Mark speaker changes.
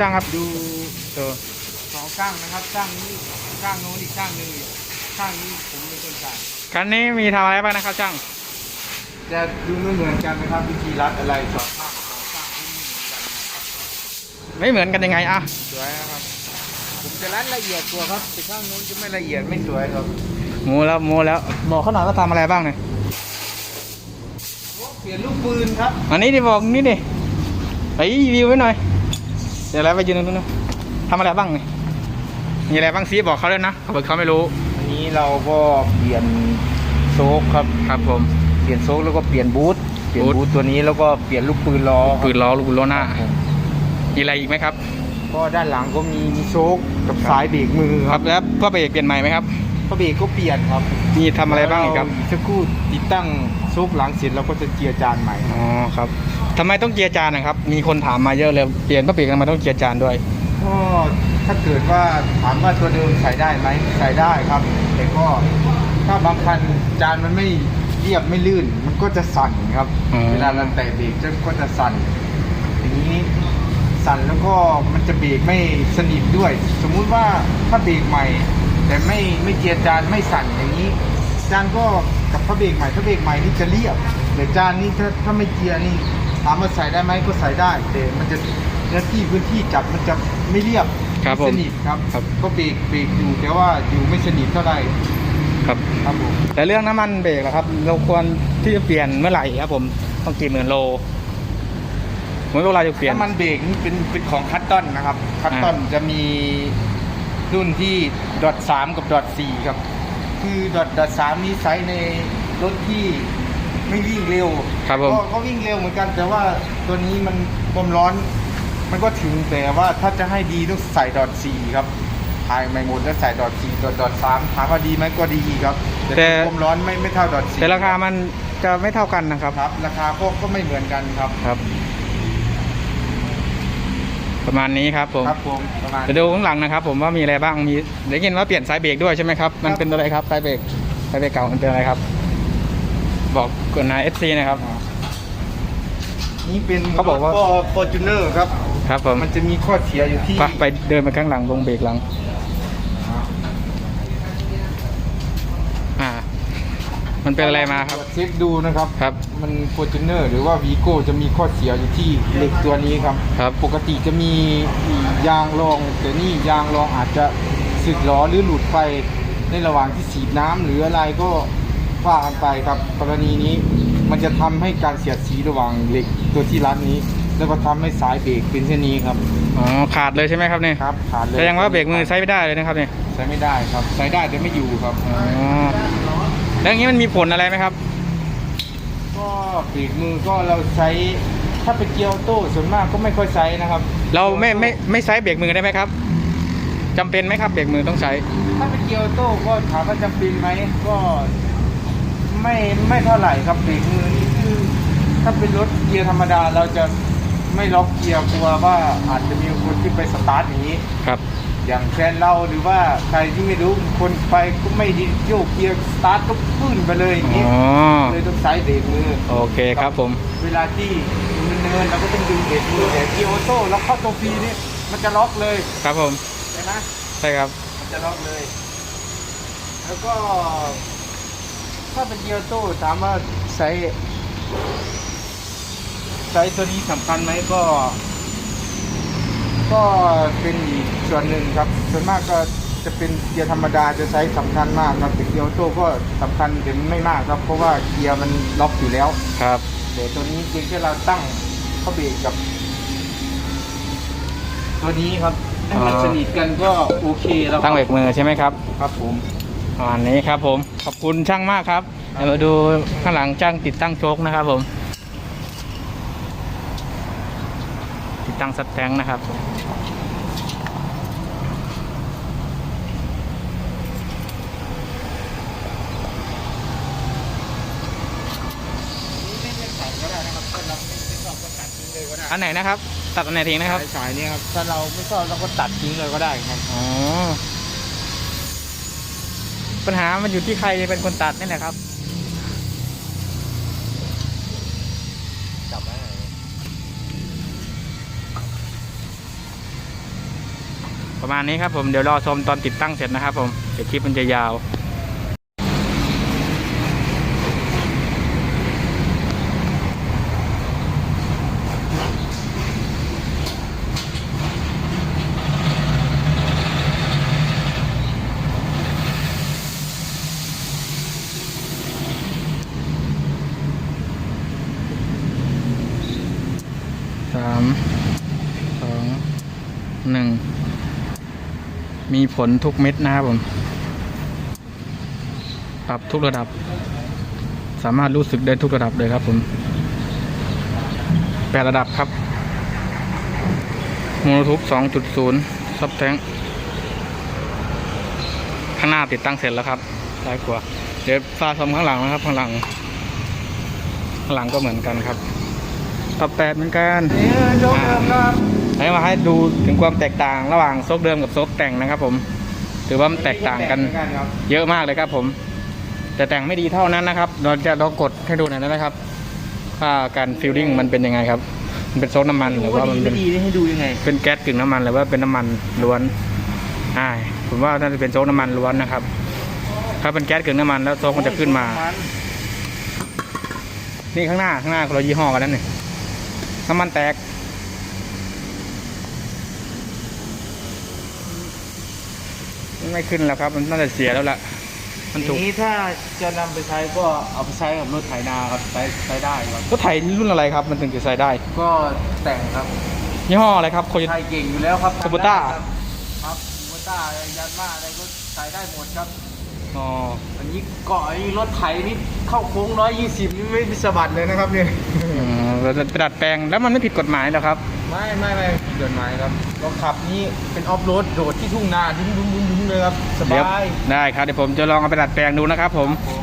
Speaker 1: ช่างครับ
Speaker 2: ดู
Speaker 1: เออ
Speaker 2: สองข้างนะครับข้างนี้ข้างโน้นอีกข้างหนึ่งข้างนี้ผมเป็นคนจ่าย
Speaker 1: คันนี้มีทำอะไรบ้างนะครับช่าง
Speaker 2: จะดูไม่เหมือนกันนะครับวิธีรัดอะไรสองข้างสองข้างไม่เหมือนกันนะครับ
Speaker 1: ไม่เหมือนกันยังไงอะ
Speaker 2: สวยนะครับผมจะรัดละเอียดกว่าครับแต่ข้างโน้นจะไม่ละเอียดไม่สวยครับ
Speaker 1: โมแล้วโมแล้วบอกเขาหน่อยว่าทำอะไรบ้างเนี่ย
Speaker 2: เปลี่ยนลูกปืนครับ
Speaker 1: อันนี้ดิบอกนี่ดิไปรีวิวไว้หน่อย เดี๋ยวแล้วไปยืนตรงนู้นนะทำอะไรบ้างเนี่ยมีอะไรบ้างซีบอกเขาเลยนะเขาบอกเขาไม่รู้
Speaker 2: อันนี้เราก็เปลี่ยนโซกครับ
Speaker 1: ครับผม
Speaker 2: เปลี่ยนโซกแล้วก็เปลี่ยนบูทเปลี่ยน
Speaker 1: บูท
Speaker 2: บูทตัวนี้แล้วก็เปลี่ยนลูกปืนล้อ
Speaker 1: ปืนล้อลูกปืนล้อหน้า
Speaker 2: ครับผม
Speaker 1: มีอะไรอีกไหมครับ
Speaker 2: ก็ด้านหลังก็มีมีโชคกับสายเบรกมือ
Speaker 1: ค
Speaker 2: ค
Speaker 1: รั
Speaker 2: รั
Speaker 1: บบแล้วพ่อเบรกเปลี่ยนใหม่ไหมครับ
Speaker 2: พระเบรกก็เปลี่ยนครับ
Speaker 1: มีทำอะไรบ้างอีกครับ
Speaker 2: แล้วสักครู่ติดตั้ง โชคหลังเสร็จเราก็จะเจียร์จานใหม่ครับ
Speaker 1: อ๋อครับทำไมต้องเกียร์จานนะครับ มีคนถามมาเยอะเลยเปลี่ยนพ่อเบรกทำไมต้องเกียร์จานด้วย
Speaker 2: ก็ถ้าเกิดว่าถามว่าตัวเดิมใส่ได้ไหมใส่ได้ครับ แต่ก็ถ้าบางคันจานมันไม่เรียบไม่ลื่น มันก็จะสั่นครับ
Speaker 1: อืม
Speaker 2: เวลาเราแตะเบรกจะก็จะสั่นอย่างนี้สั่นแล้วก็มันจะเบรกไม่สนิทด้วย สมมุติว่าถ้าเบรกใหม่ แต่ไม่ไม่เจียร์จานไม่สั่นอย่างนี้ จานก็กับพระเบรกใหม่พระเบรกใหม่นี่จะเรียบแต่จานนี่ถ้าถ้าไม่เจียร์นี่ถามว่าใส่ได้ไหมก็ใส่ได้แต่มันจะเนื้อที่พื้นที่จับมันจะไม่เรียบ
Speaker 1: ครับ
Speaker 2: ไม่
Speaker 1: ผม
Speaker 2: สนิทครับ
Speaker 1: ครับ
Speaker 2: ก็เบรกเบรกอยู่แต่ว่าอยู่ไม่สนิทเท่าไหร่
Speaker 1: ครับ
Speaker 2: ครับผม
Speaker 1: แต่เรื่องน้ำมันเบรกอะครับ เราควรที่จะเปลี่ยนเมื่อไหร่ครับ ผมต้องกี่หมื่นโลเมื่อเวลาจะเปลี่ยน
Speaker 2: น้ำมันเบรกนี่เป็นเป็นของคัตตอนนะครับคัตตอนจะมีรุ่นที่ดอทสามกับดอทสี่ครับ คือดอทดอทสามนี้ใช้ในรถที่ไม่วิ่งเร็ว
Speaker 1: ครับผม
Speaker 2: ก็ก็วิ่งเร็วเหมือนกัน แต่ว่าตัวนี้มันความร้อน มันก็ถึงแต่ว่าถ้าจะให้ดีต้องใส่ดอทสี่ครับถ่ายไม่หมดแล้วใส่ดอทสี่ดอทดอทสามถามว่าดีไหมก็ดีครับ แต่ความร้อนไม่ไม่เท่าดอทสี่
Speaker 1: แต่ราคามันจะไม่เท่ากันนะครับ
Speaker 2: ครับ ราคาก็ก็ไม่เหมือนกันครับ
Speaker 1: ครับ ประมาณนี้ครับผม
Speaker 2: ครับผมประมาณ
Speaker 1: จะดูข้างหลังนะครับ ผมว่ามีอะไรบ้างมีได้ยินว่าเปลี่ยนสายเบรกด้วยใช่ไหมครับมันเป็นอะไรครับสายเบรกสายเบรกเก่ามันเป็นอะไรครับ บอกกดนายเอฟซีนะครับ
Speaker 2: นี่เป็น
Speaker 1: เขาบอกว่า
Speaker 2: ฟอร์จูเนอร์ครับ
Speaker 1: ครับผม
Speaker 2: มันจะมีข้อเสียอยู่ที่
Speaker 1: ไปไปเดินไปข้างหลังวงเบรกหลัง อ่า มันเป็นอะไรมาครับ
Speaker 2: เช็คดูนะครับ
Speaker 1: ครับ
Speaker 2: มันฟอร์จูเนอร์หรือว่าวีโก้จะมีข้อเสียอยู่ที่เหล็กตัวนี้ครับ
Speaker 1: ครับ
Speaker 2: ปกติจะมียางรองแต่นี่ยางรองอาจจะสึกหรอหรือหลุดไปในระหว่างที่สีดน้ำหรืออะไรก็ว่ากันไปครับกรณีนี้มันจะทำให้การเสียดสีระหว่างเหล็กตัวที่รัดนี้ แล้วก็ทำให้สายเบรกเป็นเช่นนี้ครับ
Speaker 1: อ๋อขาดเลยใช่ไหมครับเนี่ย
Speaker 2: ครับขาดเลย
Speaker 1: แสดงว่าเบรกมือใช้ไม่ได้เลยนะครับเนี่ย
Speaker 2: ใช้ไม่ได้ครับใช้ได้แต่ไม่อยู่ครับ
Speaker 1: อ๋อ แล้วอย่างนี้มันมีผลอะไรไหมครับ
Speaker 2: ก็เบรกมือก็เราใช้ถ้าเป็นเกียร์ออโต้ส่วนมากก็ไม่ค่อยใช้นะครับ
Speaker 1: เราไม่ไม่ไม่ใช้เบรกมือได้ไหมครับจำเป็นไหมครับเบรกมือต้องใช้
Speaker 2: ถ้าเป็นเกียร์ออโต้ก็ถามว่าจำเป็นไหมก็ไม่ไม่เท่าไหร่ครับเบรกมือนี่คือ ถ้าเป็นรถเกียร์ธรรมดาเราจะไม่ล็อกเกียร์กลัวว่าอาจจะมีคนที่ไปสตาร์ทอย่างนี้
Speaker 1: ครับ
Speaker 2: อย่างแฟนเราหรือว่าใครที่ไม่รู้คนไปก็ไม่ไดีโยกเกียร์สตาร์ทก็พื้นไปเลยอย่างนี้
Speaker 1: อ๋อ
Speaker 2: เลยต้องใช้เบรกมือ
Speaker 1: โอเคครับผม
Speaker 2: เวลาที่มันเนินเราก็ต้องดึงเบรกมือแต่เกียร์ออโต้เราเข้าตัวฟรีนี่มันจะล็อกเลย
Speaker 1: ครับผม
Speaker 2: ใช่ไหม
Speaker 1: ใช่ครับ
Speaker 2: มันจะล็อกเลย แล้วก็ ถ้าเป็นเกียร์ออโต้ถามว่าใช้ใช้ตัวนี้สำคัญไหมก็ ก็เป็นอีกส่วนหนึ่งครับ ส่วนมากก็จะเป็นเกียร์ธรรมดาจะใช้สำคัญมากครับแต่เกียร์ออโต้ก็สำคัญแต่ไม่มากครับ เพราะว่าเกียร์มันล็อกอยู่แล้ว
Speaker 1: ครับ
Speaker 2: แต่ตัวนี้เพียงแค่เราตั้งเข้าเบรกกับ ตัวนี้ครับให้มัน
Speaker 1: อ๋อ
Speaker 2: สนิทกันก็โอเคแล้ว
Speaker 1: ตั้งเบรกมือใช่ไหมครับ
Speaker 2: ครับผม
Speaker 1: ประมาณนี้ครับผมขอบคุณช่างมากครับเดี๋ยวมาดูข้างหลังช่างติดตั้งโชคนะครับผม ติดตั้งซัดแทงค์นะครับ
Speaker 2: นี่ไม่ใส่ก็ได้นะครับถ้าเราไม่ชอบก็ตัดทิ้งเลยก็ได้
Speaker 1: อันไหนนะครับ ตัดอันไหนทิ้งนะครับ
Speaker 2: สายนี้ครับ ถ้าเราไม่ชอบเราก็ตัดทิ้งเลยก็ได้ครับ
Speaker 1: อ๋อ ปัญหามันอยู่ที่ใครเป็นคนตัดนี่แหละครับ ประมาณนี้ครับผมเดี๋ยวรอชมตอนติดตั้งเสร็จนะครับผมเดี๋ยวคลิปมันจะยาวสามสองหนึ่ง มีผลทุกเม็ดนะครับผม ปรับทุกระดับ สามารถรู้สึกได้ทุกระดับเลยครับผมแปดระดับครับโมโนทูบสองจุดศูนย์ซับแทงข้างหน้าติดตั้งเสร็จแล้วครับซ้ายขวาเดี๋ยวฟ้าชมข้างหลังนะครับ ข้างหลัง ข้างหลังก็เหมือนกันครับตับแปดเหมือนกัน
Speaker 2: นี่โจ๊กเดิมครับ
Speaker 1: ให้มาให้ดูถึงความแตกต่างระหว่างโซกเดิมกับโซกแต่งนะครับ ผม ถือว่ามันแตกต่างกัน
Speaker 2: เหมือครับ
Speaker 1: เยอะมากเลยครับ ผม แต่แต่งไม่ดีเท่านั้นนะครับ เราจะลองกดให้ดูหน่อยได้ไหมครับว่าการฟิลลิ่งมันเป็นยังไงครับมันเป็นโซกน้ำมันหรือว่ามันเป็น
Speaker 2: ดีๆให้ดูยังไง
Speaker 1: เป็นแก๊สกึ่งน้ำมันหรือว่าเป็นน้ำมันล้วนอ่าผมว่าน่าจะเป็นโซกน้ำมันล้วนนะครับ ถ้าเป็นแก๊สกึ่งน้ำมันแล้วโซกมันจะขึ้นมา นี่ข้างหน้าข้างหน้าคนละยี่ห้อกันนั่นนี่น้ำมันแตก ไม่ขึ้นแล้วครับ มันน่าจะเสียแล้วล่ะ มันถู
Speaker 2: ที
Speaker 1: ก
Speaker 2: นี้ถ้าจะนำไปใช้ก็เอาไปใช้กับรถไถนาครับใช้ใช้ได้ครับ
Speaker 1: รถไถรุ่นอะไรครับ มันถึงจะใส่ได้
Speaker 2: ก็แต่งครับ
Speaker 1: ยี่ห้ออะไรครับโคโย
Speaker 2: ไทยเก่งอยู่แล้วครับ
Speaker 1: โคโบต้า
Speaker 2: ครับโคโบต้ายันมาอะไรก็ใช้ได้หมดครับ
Speaker 1: อ๋อ
Speaker 2: อันนี้เกาะไอ้รถไถนี่เข้าโค้งร้อยยี่สิบนี่ไม่สะบัดเลยนะครับเนี่ย
Speaker 1: อืมเราจะ ไปดัดแปลงแล้วมันไม่ผิดกฎหมายหรอครับ
Speaker 2: ไม่ไม่ไม่ผิดกฎหมายครับเราขับนี่เป็นออฟโรดโดดที่ทุ่งนาดุ้งดุ้งดุ้งดุ้งเลยครับส
Speaker 1: เดี๋ยว
Speaker 2: บาย
Speaker 1: ได้ครับเดี๋ยวผมจะลองเอาไปดัดแปลงดูนะครับผม
Speaker 2: ผม